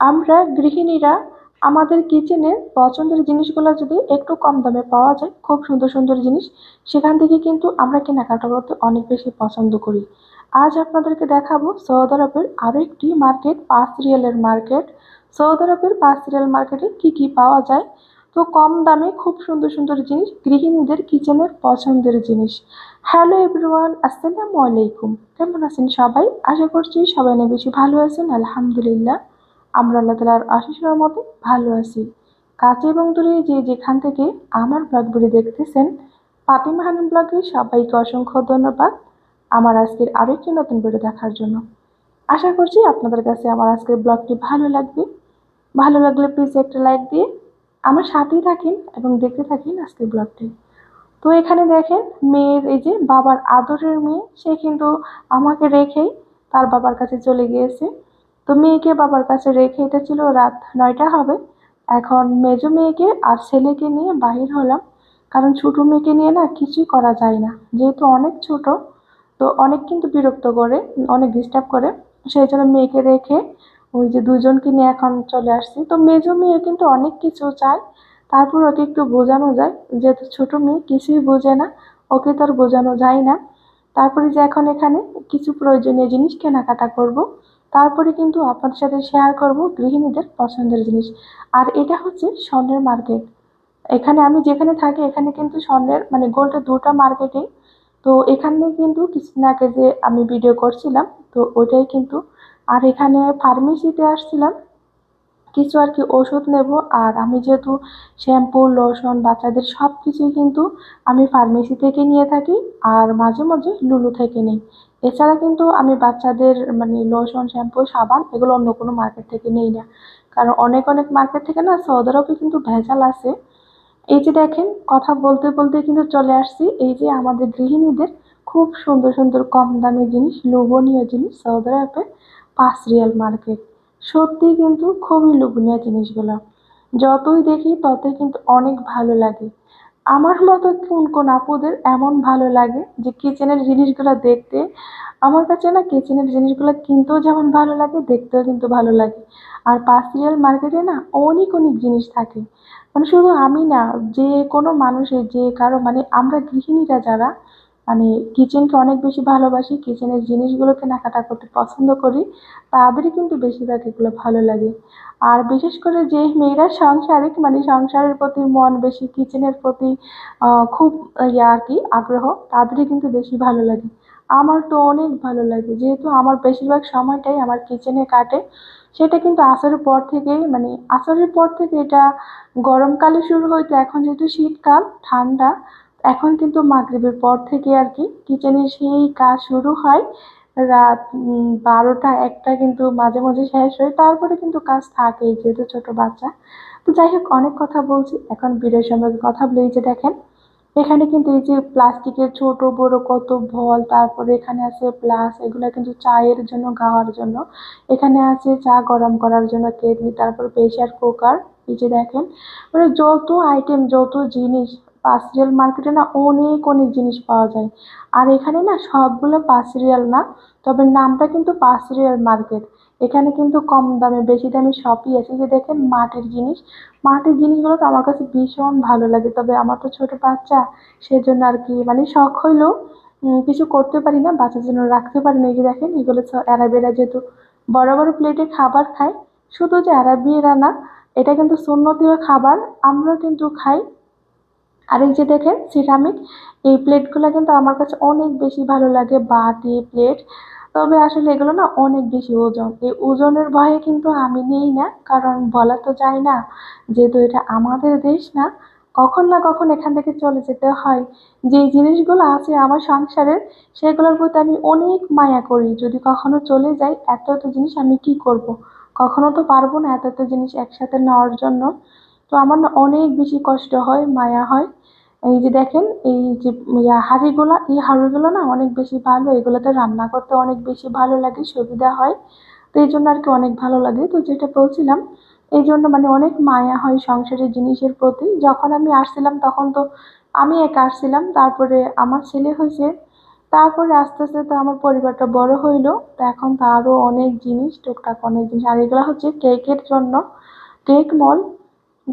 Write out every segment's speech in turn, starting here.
আমরা গৃহিণীরা আমাদের কিচেনের পছন্দের জিনিসগুলো যদি একটু কম দামে পাওয়া যায়, খুব সুন্দর সুন্দর জিনিস, সেখান থেকে কিন্তু আমরা কেনাকাটা করতে অনেক বেশি পছন্দ করি। আজ আপনাদেরকে দেখাবো সৌদি আরবের আরও একটি মার্কেট পাঁচ রিয়ালের মার্কেট সৌদি আরবের পাঁচ রিয়াল মার্কেটে কি কি পাওয়া যায়? তো কম দামে খুব সুন্দর সুন্দর জিনিস, গৃহিণীদের কিচেনের পছন্দের জিনিস। হ্যালো এভরিওয়ান আসসালামু আলাইকুম। কেমন আছেন সবাই? আশা করছি সবাই অনেক বেশি ভালো আছেন, আলহামদুলিল্লাহ। আমরা আল্লাহ তালার আশিসের মতে ভালো আছি। কাছে এবং দূরে যে যেখান থেকে আমার ব্লগগুলি দেখতেছেন, ফাতিমা হানিম ব্লগে সবাইকে অসংখ্য ধন্যবাদ আমার আজকের আরও একটি নতুন ভিডিও দেখার জন্য। আশা করছি আপনাদের কাছে আমার আজকের ব্লগটি ভালো লাগবে। ভালো লাগলে প্লিজ একটা লাইক দিয়ে আমার সাথেই থাকেন এবং দেখতে থাকেন আজকের ব্লগটি তো এখানে দেখেন মেয়ের এই যে বাবার আদরের মেয়ে, সে কিন্তু আমাকে রেখেই তার বাবার কাছে চলে গিয়েছে। তো মেয়েকে বাবার কাছে রেখে এটা ছিল রাত নয়টা হবে। এখন মেজো মেয়েকে আর ছেলেকে নিয়ে বাহির হলাম। কারণ ছোটো মেয়েকে নিয়ে না কিছুই করা যায় না। যেহেতু অনেক ছোট, তো অনেক কিন্তু বিরক্ত করে, অনেক ডিস্টার্ব করে। সেই জন্য মেয়েকে রেখে ওই যে দুজনকে নিয়ে এখন চলে আসছি। তো মেজো মেয়ে কিন্তু অনেক কিছু চায়। তারপর ওকে একটু বোঝানো যায়। যেহেতু ছোটো মেয়ে, কিছুই বোঝে না। ওকে তো আর বোঝানো যায় না। তারপরে যে এখন এখানে কিছু প্রয়োজনীয় জিনিস কেনাকাটা করব। তারপরে কিন্তু আপনাদের সাথে শেয়ার করব গৃহিণীদের পছন্দের জিনিস। আর এটা হচ্ছে স্বর্ণের মার্কেট এখানে আমি যেখানে থাকি, এখানে কিন্তু স্বর্ণের মানে গোল্ডের দুটা মার্কেটেই তো এখানে কিন্তু কিছুদিন আগে যে আমি ভিডিও করছিলাম, তো ওইটাই কিন্তু। আর এখানে ফার্মেসিতে আসছিলাম, কিছু আর কি ওষুধ নেব। আর আমি যেহেতু শ্যাম্পু লোশন বাচ্চাদের সব কিছুই কিন্তু আমি ফার্মেসি থেকে নিয়ে থাকি, আর মাঝে মাঝে লুলু থেকে নিই। এছাড়া কিন্তু আমি বাচ্চাদের মানে লোশন শ্যাম্পু সাবান এগুলো অন্য কোনো মার্কেট থেকে নেই না। কারণ অনেক অনেক মার্কেট থেকে না সৌদি কিন্তু ভেজাল আছে। এই যে দেখেন, কথা বলতে বলতে কিন্তু চলে আসছি। এই যে আমাদের গৃহিণীদের খুব সুন্দর সুন্দর কম দামি জিনিস, লোভনীয় জিনিস সৌদি পাঁচ রিয়াল মার্কেট সত্যি কিন্তু খুবই লোভনীয় জিনিসগুলো। যতই দেখি ততই কিন্তু অনেক ভালো লাগে। আমার মতো কোন কোন আপুদের এমন ভালো লাগে যে কিচেনের জিনিসগুলো দেখতে, আমার কাছে না কিচেনের জিনিসগুলো কিনতেও যেমন ভালো লাগে, দেখতেও কিন্তু ভালো লাগে। আর পাঁচ মার্কেটে না অনেক অনেক জিনিস থাকে। মানে শুধু আমি না, যে কোনো মানুষের যে কারও মানে আমরা গৃহিণীরা যারা মানে কিচেনকে অনেক বেশি ভালোবাসি কিচেনের জিনিসগুলো কেনাকাটা করতে পছন্দ করি, তাদেরই কিন্তু বেশিরভাগ এগুলো ভালো লাগে। আর বিশেষ করে যে মেয়েরা সাংসারিক মানে সংসারের প্রতি মন বেশি কিচেনের প্রতি খুব ইয়ে আর কি, আগ্রহ, তাদেরই কিন্তু বেশি ভালো লাগে। আমার তো অনেক ভালো লাগে, যেহেতু আমার বেশিরভাগ সময়টাই আমার কিচেনে কাটে, সেটা কিন্তু আসরের পর থেকেই মানে আসরের পর থেকে এটা গরমকালে শুরু হয়তো এখন যেহেতু শীতকাল, ঠান্ডা এখন কিন্তু মাগরিবের পর থেকে আর কি কিচেনে সেই কাজ শুরু হয়। রাত বারোটা, একটা কিন্তু মাঝে মাঝে শেষ হয়। তারপরে কিন্তু কাজ থাকেই যেহেতু ছোট বাচ্চা। তো যাই হোক, অনেক কথা বলছি। এখন ভিডিও সম্পর্কে কথা বলে যে দেখেন, এখানে কিন্তু এই যে প্লাস্টিকের ছোট, বড় কত ভল তারপরে এখানে আছে প্লাস, এগুলো কিন্তু চায়ের জন্য গাওয়ার জন্য। এখানে আছে চা গরম করার জন্য, কেটলি, তারপর প্রেশার কুকার। এই যে দেখেন মানে যত আইটেম যত জিনিস পার্সিয়াল মার্কেটে না অনেক অনেক জিনিস পাওয়া যায়। আর এখানে না সবগুলো পার্সিয়াল না, তবে নামটা কিন্তু পার্সিয়াল মার্কেট। এখানে কিন্তু কম দামে, বেশি দামে সবই আছে। যে দেখেন মাটির জিনিস। মাটির জিনিসগুলো তো আমার কাছে ভীষণ ভালো লাগে, তবে আমার তো ছোট বাচ্চা, সেজন্য আর কি মানে শখ হইলেও কিছু করতে পারি না, বাচ্চার জন্য রাখতে পারি না। এই যে দেখেন, এগুলো অ্যারাবিরা যেহেতু বড় বড় প্লেটে খাবার খায়, শুধু যে অ্যারাবিরা না, এটা কিন্তু সুন্নতীয় খাবার আমরা কিন্তু খাই। আর এই যে দেখেন সিরামিক এই প্লেটগুলো কিন্তু আমার কাছে অনেক বেশি ভালো লাগে, বাটি প্লেট তবে আসলে এগুলো না অনেক বেশি ওজন। এই ওজনের ভয়ে কিন্তু আমি নিই না, কারণ বলা তো যায় না, যেহেতু এটা আমাদের দেশ না, কখন না কখন এখান থেকে চলে যেতে হয়। যে জিনিসগুলো আছে আমার সংসারের সেগুলোর প্রতি আমি অনেক মায়া করি। যদি কখনো চলে যাই, এত এত জিনিস আমি কি করব। কখনো তো পারব না এত এত জিনিস একসাথে নেওয়ার জন্য। তো আমার না অনেক বেশি কষ্ট হয়, মায়া হয়। এই যে দেখেন, এই যে হাঁড়িগুলো, এই হাঁড়িগুলো না অনেক বেশি ভালো, এগুলোতে রান্না করতে অনেক বেশি ভালো লাগে, সুবিধা হয়। তো এই জন্য আর কি অনেক ভালো লাগে। তো যেটা বলছিলাম, এই জন্য মানে অনেক মায়া হয় সংসারের জিনিসের প্রতি। যখন আমি আসছিলাম তখন তো আমি একা আসছিলাম, তারপরে আমার ছেলে হয়েছে। তারপরে আস্তে আস্তে তো আমার পরিবারটা বড় হইল। তো এখন তো আরও অনেক জিনিস, টুকটাক অনেক জিনিস। আর এগুলো হচ্ছে কেকের জন্য, কেক মল।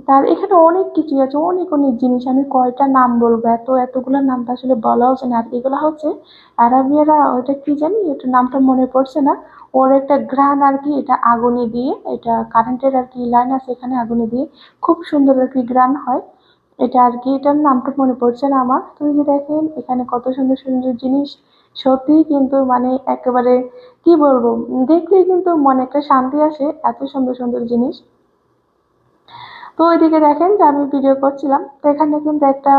তার এখানে অনেক কিছুই আছে, অনেক অনেক জিনিস। আমি কয়টা নাম বলব? এত, এতগুলো নাম তো আসলে বলাও যায় না। আর এগুলো হচ্ছে আরাবিয়ারা ওইটা কি জানি? এটা নামটা মনে পড়ছে না। ওর একটা গ্রান আর কি, এটা আগুনে দিয়ে, এটা কারেন্টের আর কি লাইন আছে এখানে আগুনে দিয়ে খুব সুন্দর আর কি গ্রান হয়। এটা আর কি, এটার নামটা মনে পড়ছে না আমার। তো এই যে দেখেন, এখানে কত সুন্দর সুন্দর জিনিস। সত্যিই কিন্তু মানে একেবারে, কি বলব? দেখলেই কিন্তু মনে একটা শান্তি আসে, এত সুন্দর সুন্দর জিনিস। তো ওইদিকে দেখেন যে আমি ভিডিও করছিলাম। তো এখানে কিন্তু একটা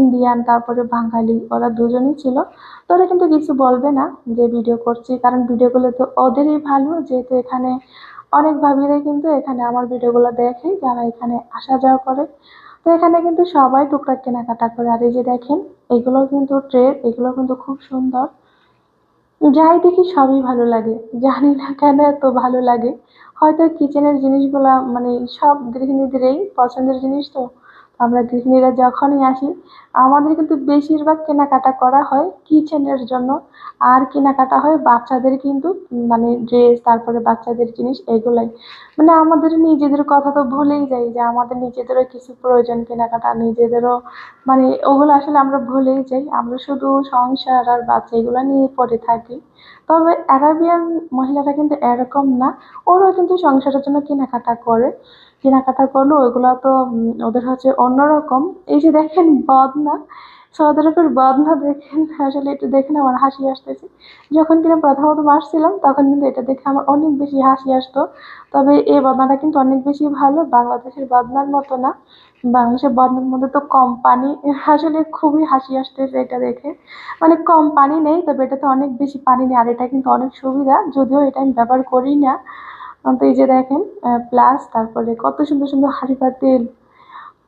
ইন্ডিয়ান তারপরে বাঙালি, ওরা দুজনই ছিল। তো ওরা কিন্তু কিছু বলবে না যে ভিডিও করছি, কারণ ভিডিওগুলো তো ওদেরই ভালো। যেহেতু এখানে অনেক ভাবিরাই কিন্তু এখানে আমার ভিডিওগুলো দেখে, যারা এখানে আসা যাওয়া করে। তো এখানে কিন্তু সবাই টুকটাক কেনাকাটা করে। আর এই যে দেখেন, এগুলো কিন্তু ট্রে এগুলো কিন্তু খুব সুন্দর। যাই দেখি সবই ভালো লাগে। জানি না কেন এত ভালো লাগে। হয়তো কিচেনের জিনিসগুলা মানে সব গৃহিণীদেরই পছন্দের জিনিস তো। আমরা গৃহিণীরা যখনই আসি, আমাদের কিন্তু বেশিরভাগ কেনাকাটা করা হয় কিচেনের জন্য। আর কেনাকাটা হয় বাচ্চাদের কিন্তু মানে ড্রেস তারপরে বাচ্চাদের জিনিস এগুলাই। মানে আমাদের নিজেদের কথা তো ভুলেই যাই যে আমাদের নিজেদেরও কিছু প্রয়োজন কেনাকাটা, নিজেদেরও মানে ওগুলো আসলে আমরা ভুলেই যাই। আমরা শুধু সংসার আর বাচ্চা এগুলো নিয়ে পড়ে থাকি। তবে অ্যারাবিয়ান মহিলারা কিন্তু এরকম না, ওরাও কিন্তু সংসারের জন্য কেনাকাটা করে। কেনাকাটা করল, ওইগুলো তো ওদের হচ্ছে অন্যরকম। এই যে দেখেন বদনা সৌদি আরবের বদনা দেখেন, আসলে একটু দেখে না আমার হাসি আসতেছে। যখন কিনা প্রথমত আসছিলাম তখন কিন্তু এটা দেখে আমার অনেক বেশি হাসি আসতো। তবে এই বদনাটা কিন্তু অনেক বেশি ভালো, বাংলাদেশের বদনার মতো না। বাংলাদেশের বদনার মধ্যে তো কম পানি আসলে খুবই হাসি আসতেছে এটা দেখে। মানে কম পানি নেই, তবে এটাতে অনেক বেশি পানি নেই, আর এটা কিন্তু অনেক সুবিধা, যদিও এটা আমি ব্যবহার করি না। তো এই যে দেখেন প্লাস তারপরে কত সুন্দর সুন্দর হাঁড়ি পাতিল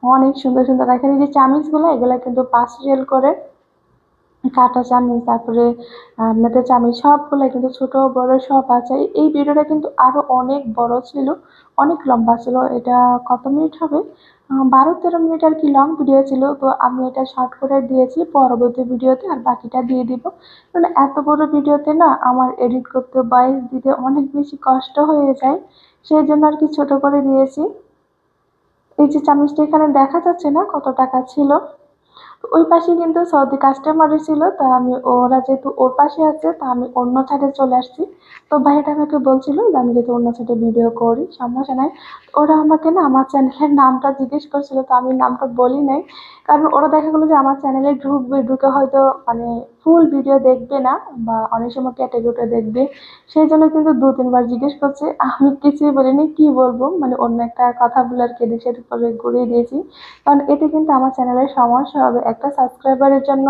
অনেক সুন্দর সুন্দর। দেখেন এই যে চামিচগুলো এগুলো কিন্তু পাঁচ করে কাঁটা চামিচ, তারপরে মেটে চামিচ সবগুলো কিন্তু ছোট, বড়, সব আছে। এই ভিডিওটা কিন্তু আরও অনেক বড় ছিল, অনেক লম্বা ছিল। এটা কত মিনিট হবে? বারো তেরো মিনিট আর কি লং ভিডিও ছিল। তো আমি এটা শর্ট করে দিয়েছি পরবর্তী ভিডিওতে আর বাকিটা দিয়ে দিব। কারণ এত বড় ভিডিওতে না আমার এডিট করতে ভয়েস দিতে অনেক বেশি কষ্ট হয়ে যায়। সেই জন্য আর কি ছোট করে দিয়েছি। এই যে চামচটা এখানে দেখা যাচ্ছে না কত টাকা ছিল? ওই পাশে কিন্তু সৌদি কাস্টমারই ছিল, তো আমি, ওরা যেহেতু ওর পাশে আছে, তা আমি অন্য সাইডে চলে আসছি। তো ভাইটা আমাকে বলছিল যে, আমি যেহেতু অন্য সাইডে ভিডিও করি, সমস্যা নাই। ওরা আমাকে না, আমার চ্যানেলের নামটা জিজ্ঞেস করছিল, তো আমি নামটা বলি নাই। কারণ ওরা দেখা গেলো যে আমার চ্যানেলে ঢুকবে, ঢুকে হয়তো মানে ফুল ভিডিও দেখবে না বা অনেক সময় কেটে কেটে দেখবে। সেই জন্য কিন্তু দু, তিনবার জিজ্ঞেস করছে, আমি কিছুই বলিনি, কি বলব? মানে অন্য একটা কথা বলে আর কেটে সেটার পরে ঘুরিয়ে দিয়েছি। কারণ এতে কিন্তু আমার চ্যানেলের সমস্যা হবে। একটা সাবস্ক্রাইবারের জন্য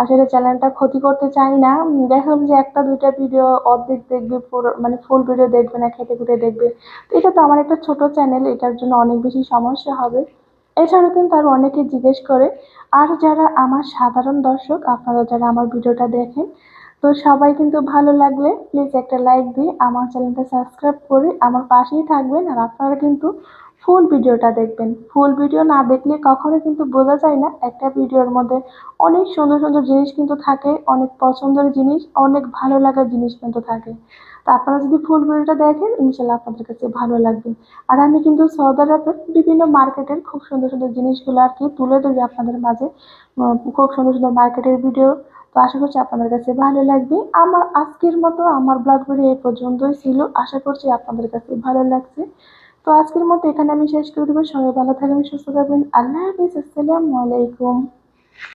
আসলে চ্যানেলটা ক্ষতি করতে চাই না। দেখা যে একটা, দুইটা ভিডিও অর্ধেক দেখবে মানে ফুল ভিডিও দেখবে না খেটে খুঁটে দেখবে। তো এটা তো আমার একটা ছোট চ্যানেল এটার জন্য অনেক বেশি সমস্যা হবে। এছাড়াও কিন্তু আরও অনেকে জিজ্ঞেস করে, আর যারা আমার সাধারণ দর্শক, আপনারা যারা আমার ভিডিওটা দেখেন, তো সবাই কিন্তু ভালো লাগলে প্লিজ একটা লাইক দিয়ে আমার চ্যানেলটা সাবস্ক্রাইব করে আমার পাশেই থাকবেন। আর আপনারা কিন্তু ফুল ভিডিওটা দেখবেন। ফুল ভিডিও না দেখলে কখনো কিন্তু বোঝা যায় না একটা ভিডিওর মধ্যে অনেক সুন্দর সুন্দর জিনিস কিন্তু থাকে, অনেক পছন্দের জিনিস, অনেক ভালো লাগার জিনিস কিন্তু থাকে। তো আপনারা যদি ফুল ভিডিওটা দেখেন, ইনশাল্লাহ আপনাদের কাছে ভালো লাগবে। আর আমি কিন্তু সৌদি আরবের বিভিন্ন মার্কেটের খুব সুন্দর সুন্দর জিনিসগুলো আর কি তুলে ধরি আপনাদের মাঝে। খুব সুন্দর সুন্দর মার্কেটের ভিডিও। তো আশা করছি আপনাদের কাছে ভালো লাগবে। আমার আজকের মতো আমার ব্লগ ভিডিও এই পর্যন্তই ছিল। আশা করছি আপনাদের কাছে ভালো লাগছে। তো আজকের মতো এখানে আমি শেষ করে দেবো। সবাই ভালো থাকবেন, সুস্থ থাকবেন। আল্লাহ হাফিজ, আসসালামু আলাইকুম।